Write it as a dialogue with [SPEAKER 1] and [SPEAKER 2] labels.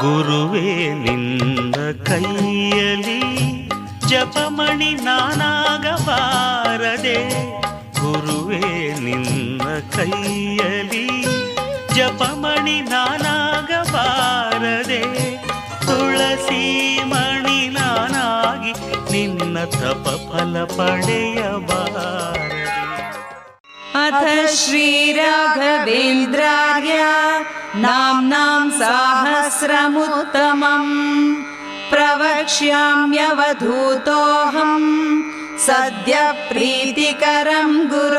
[SPEAKER 1] ಗುರುವೇ ನಿನ್ನ ಕೈಯಲಿ ಜಪಮಣಿ ನಾನಾಗಬಾರದೆ. ಗುರುವೇ ನಿನ್ನ ಕೈಯಲಿ ಜಪಮಣಿ ನಾನಾಗಬಾರದೆ. ತುಳಸಿ ಮಣಿ ನಾನಾಗಿ ನಿನ್ನ ತಪ ಫಲ ಪಡೆಯಬಾರದೆ.
[SPEAKER 2] ಅಥ ಶ್ರೀರಾಘವೇಂದ್ರಾಯ ನಾ ्रमुत्तमम् प्रवक्ष्याम्यवधूतोऽहम् सद्य प्रीतिकरं गुरु